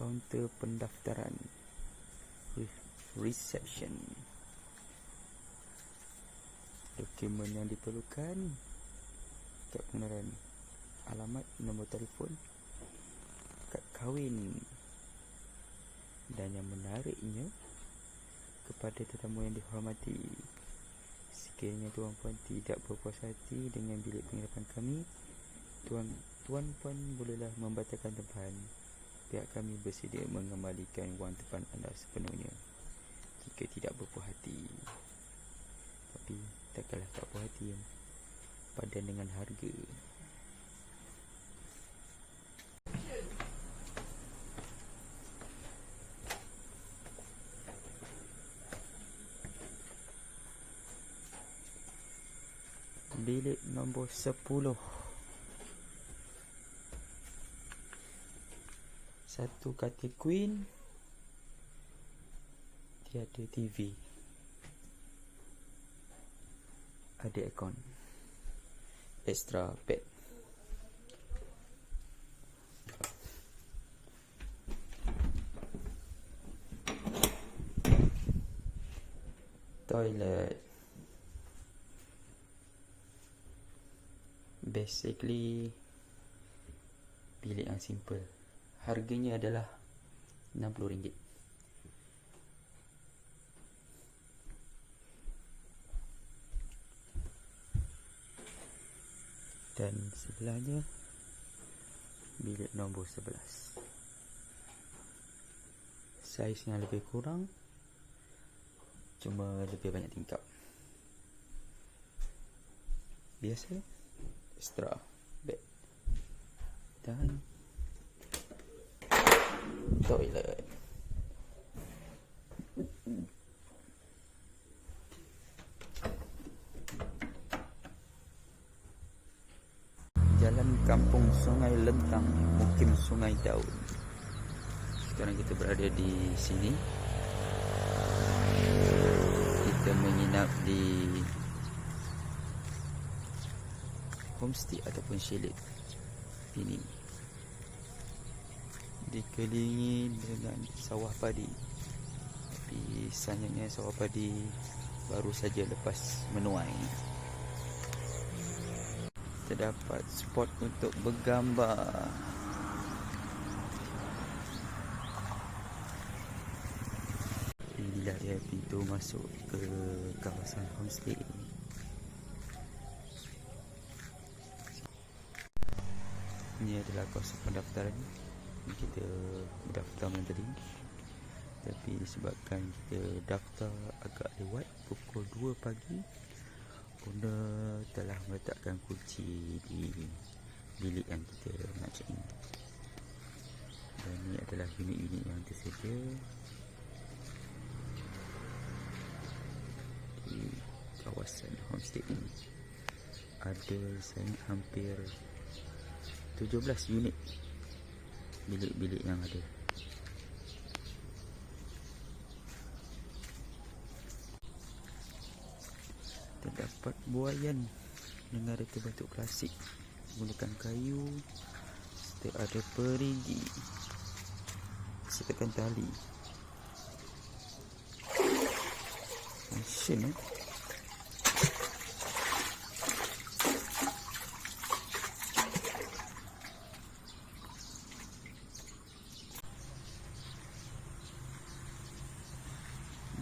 kaunter pendaftaran reception. Dokumen yang diperlukan kad pengenalan alamat nombor telefon kad kahwin dan yang menariknya kepada tetamu yang dihormati sekiranya tuan puan tidak berpuas hati dengan bilik penginapan kami tuan tuan puan bolehlah membatalkan tempahan pihak kami bersedia mengembalikan wang tempahan anda sepenuhnya jika tidak berpuas hati. Tapi takkanlah tak puas hati padan dengan harga. Bilik nombor 10 satu katil queen. Tiada TV ada aircon. Extra bed toilet. Basically bilik yang simple harganya adalah RM60. Dan sebelahnya bilik nombor 11 saiznya lebih kurang cuma lebih banyak tingkap. Biasa extra bed dan toilet. Jalan Kampung Sungai Lentang Mukim Sungai Daun. Sekarang kita berada di sini. Kita menginap di Homestay ataupun chalet Ini Dikelilingi dengan sawah padi Tapi sayangnya sawah padi Baru saja lepas menuai terdapat spot untuk bergambar. Inilah dia pintu masuk ke kawasan homestay ini. Ini adalah kawasan pendaftaran. Kita daftar malam tadi. Tapi disebabkan kita daftar agak lewat pukul 2 pagi owner telah meletakkan kunci di bilik yang kita nak check in dan ini adalah unit-unit yang tersedia di kawasan homestay ini ada saya hampir 17 unit bilik-bilik yang ada. Terdapat buayan dengan reka bentuk klasik. Menggunakan kayu serta ada perigi sertakan tali. Fashion eh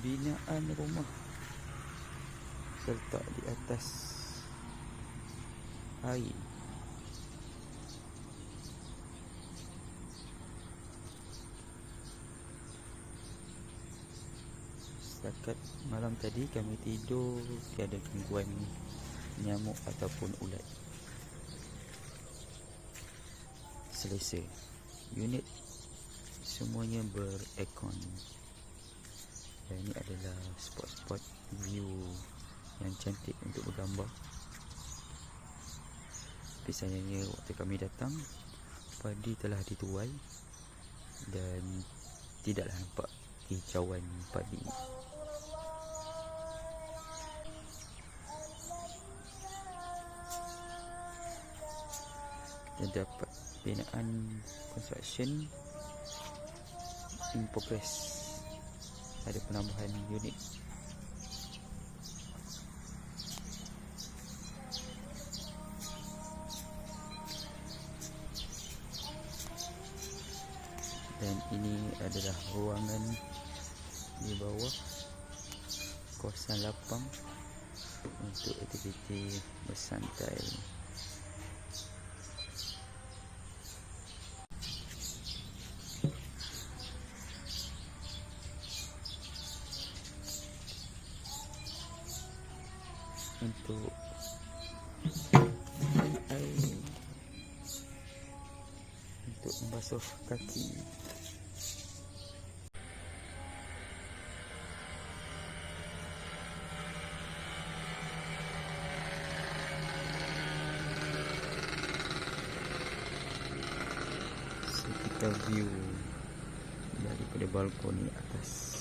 binaan rumah. Terletak di atas air. Setakat malam tadi kami tidur tiada gangguan nyamuk ataupun ulat. Selesa. Unit semuanya ber-aircon dan ini adalah spot-spot view yang cantik untuk bergambar. Tapi sayangnya waktu kami datang padi telah dituai dan tidaklah nampak hijauan padi dan dapat binaan construction in progress ada penambahan unit. Dan ini adalah ruangan di bawah kawasan lapang untuk aktiviti bersantai membasuh kaki. So kita view daripada balkoni atas